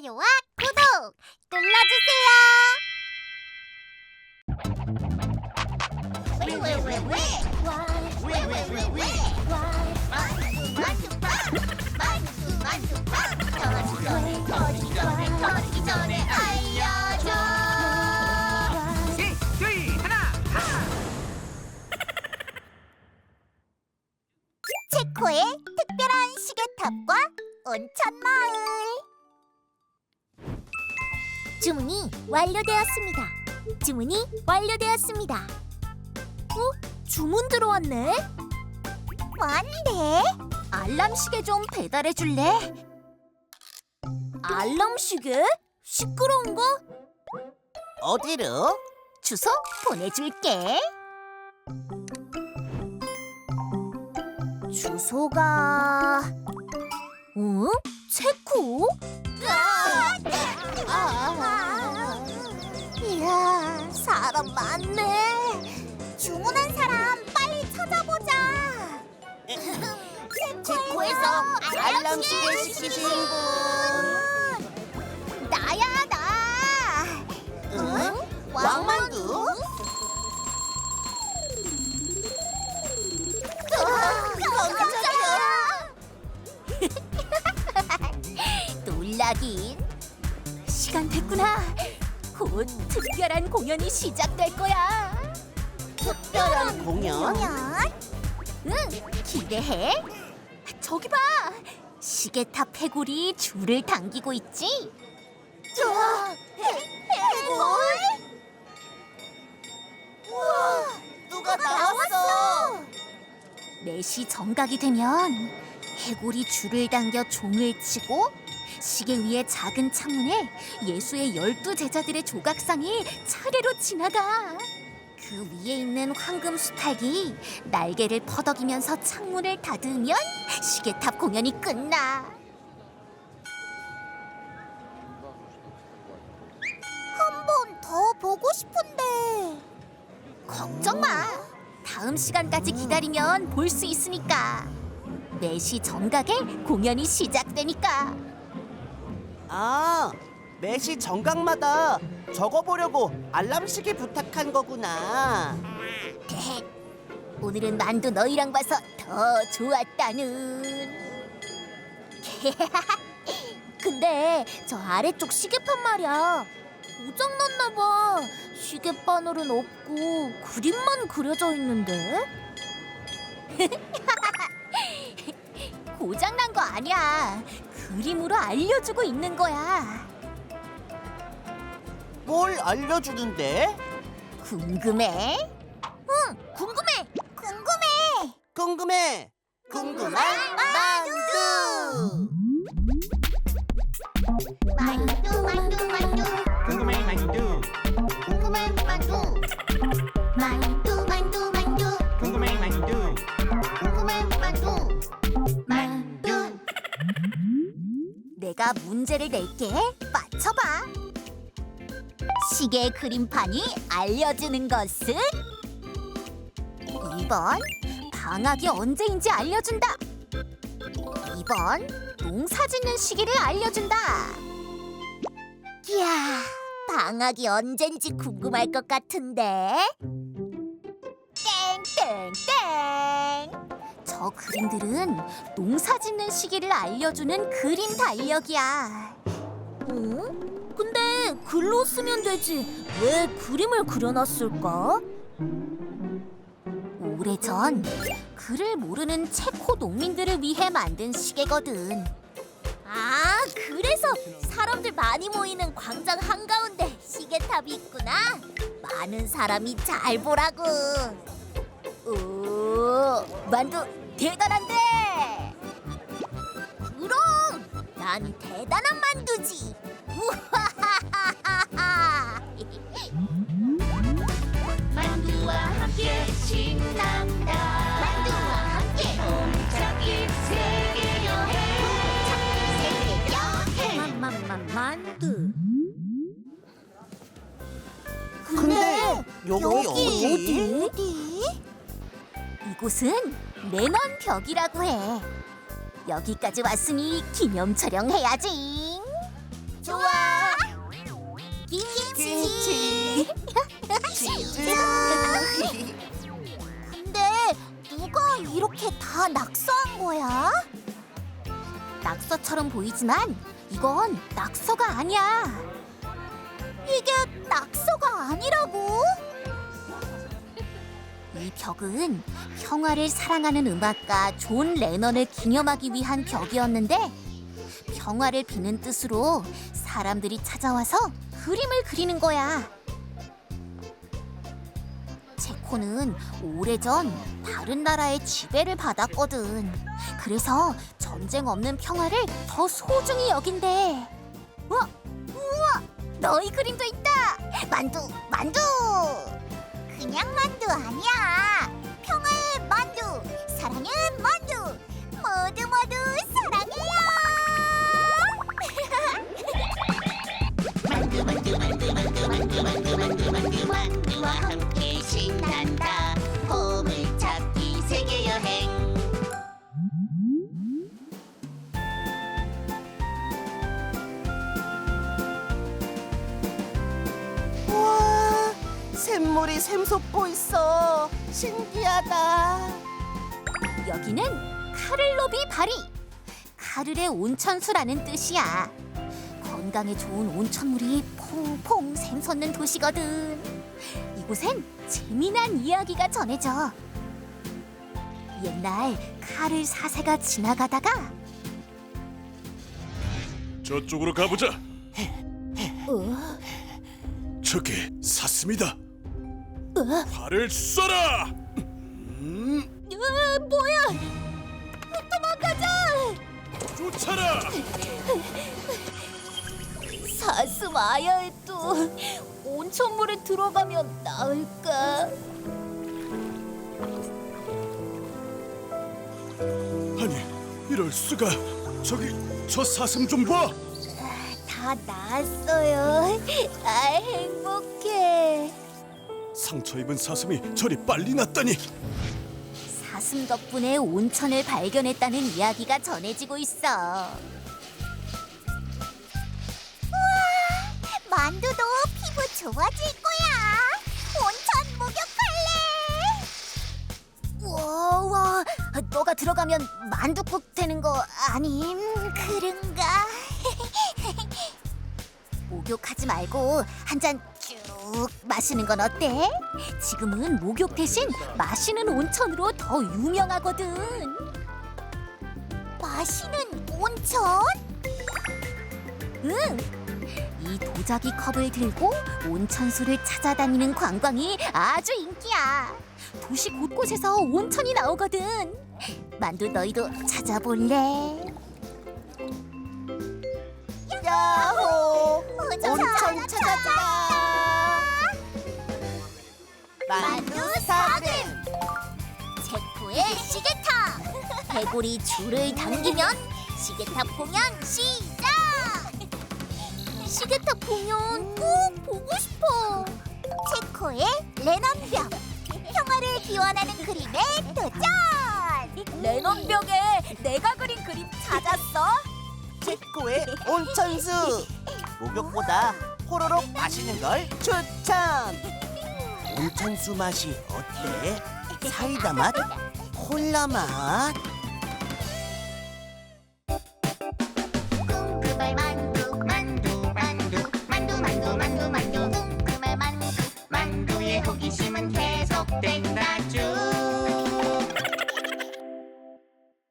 좋아요와 구독 눌러주세요. 체코의 특별한 시계탑과 온천 마을 주문이 완료되었습니다. 주문이 완료되었습니다. 어? 주문 들어왔네? 뭔데? 알람 시계 좀 배달해 줄래? 알람 시계? 시끄러운 거? 어디로? 주소 보내줄게. 주소가 어? 체코? 이야 사람 많네. 주문한 사람 빨리 찾아보자. 체코에서 알람 시계 시키신 분. 나야 나. 응? 왕만 두? 놀라긴. 시간 됐구나. 곧 특별한 공연이 시작될 거야. 특별한 공연? 응 기대해. 저기 봐. 시계탑 해골이 줄을 당기고 있지? 저 해골? 우와 누가 나왔어? 4시 정각이 되면 해골이 줄을 당겨 종을 치고 시계 위의 작은 창문에 예수의 열두 제자들의 조각상이 차례로 지나가. 그 위에 있는 황금 수탉이 날개를 퍼덕이면서 창문을 닫으면 시계탑 공연이 끝나. 한 번 더 보고 싶은데. 걱정 마. 다음 시간까지 기다리면 볼 수 있으니까. 4시 정각에 공연이 시작되니까. 아, 매시 정각마다 적어보려고 알람 시계 부탁한 거구나. 오늘은 만두 너희랑 봐서 더 좋았다는. 근데 저 아래쪽 시계판 말이야. 고장 났나 봐. 시계바늘은 없고 그림만 그려져 있는데. 고장 난 거 아니야. 그림으로 알려주고 있는 거야. 뭘 알려주는데? 궁금해? 응, 궁금해. 궁금해. 궁금해. 궁금한 만두. 만두 내가 문제를 낼게. 맞춰봐. 시계 그림판이 알려주는 것은? 1번. 방학이 언제인지 알려준다. 2번. 농사 짓는 시기를 알려준다. 이야 방학이 언젠지 궁금할 것 같은데. 땡땡땡 저 그림들은 농사 짓는 시기를 알려주는 그림 달력이야. 어? 근데 글로 쓰면 되지. 왜 그림을 그려놨을까? 오래전 글을 모르는 체코 농민들을 위해 만든 시계거든. 아 그래서 사람들 많이 모이는 광장 한가운데 시계탑이 있구나. 많은 사람이 잘 보라고 오 만두 대단한데! 그럼 난 대단한 만두지! 우하하하하 만두와 함께 신난다. 만두와 함께 세계 여행 홈찾기 세계 여행 만만만 만두. 근데 여기 어디? 어디? 이곳은 매넌 벽이라고 해. 여기까지 왔으니 기념 촬영해야지. 좋아. 김치. 김치. 치즈. 근데 누가 이렇게 다 낙서한 거야? 낙서처럼 보이지만 이건 낙서가 아니야. 이게 낙서가 아니라고? 이 벽은 평화를 사랑하는 음악가 존 레넌을 기념하기 위한 벽이었는데 평화를 비는 뜻으로 사람들이 찾아와서 그림을 그리는 거야. 체코는 오래전 다른 나라의 지배를 받았거든. 그래서 전쟁 없는 평화를 더 소중히 여긴대. 어? 우와! 너희 그림도 있다! 만두! 만두! 그냥 만두 아니야! 평화의 만두! 사랑의 만두! 모두 모두 사랑해요! 만두 만두 만두 만두 만두 만두 만두 만두 만두와 함께 신난다 샘물이 샘솟고 있어. 신기하다. 여기는 카를로비 바리. 카를의 온천수라는 뜻이야. 건강에 좋은 온천물이 퐁퐁 샘솟는 도시거든. 이곳엔 재미난 이야기가 전해져. 옛날 카를 사세가 지나가다가 저쪽으로 가보자. 어? 저기 사슴이다. 활을 쏴라. 으, 뭐야? 도망가자! 쫓아라. 사슴 아야에 또 온천물에 들어가면 나을까? 아니 이럴 수가. 저기 저 사슴 좀 봐. 다 나았어요. 아 행복해. 상처 입은 사슴이 저리 빨리 났다니. 사슴 덕분에 온천을 발견했다는 이야기가 전해지고 있어. 우와, 만두도 피부 좋아질 거야. 온천 목욕할래. 우와, 우와, 너가 들어가면 만두국 되는 거 아님? 그런가? 목욕하지 말고 한 잔 쭉 마시는 건 어때? 지금은 목욕 대신 마시는 온천으로 더 유명하거든. 마시는 온천? 응. 이 도자기 컵을 들고 온천수를 찾아다니는 관광이 아주 인기야. 도시 곳곳에서 온천이 나오거든. 만두 너희도 찾아볼래? 야호! 온천 온천 찾았다. 만두 사슴. 체코의 시계탑 배골이 줄을 당기면 시계탑 공연 시작 시계탑 공연 꼭 보고 싶어 체코의 레넌벽 평화를 기원하는 그림에 도전 레넌벽에 내가 그린 그림 찾았어? 체코의 온천수. 목욕보다 호로록 마시는 걸 추천. 온천수 맛이 어때? 사이다 맛? 콜라 맛? 쭉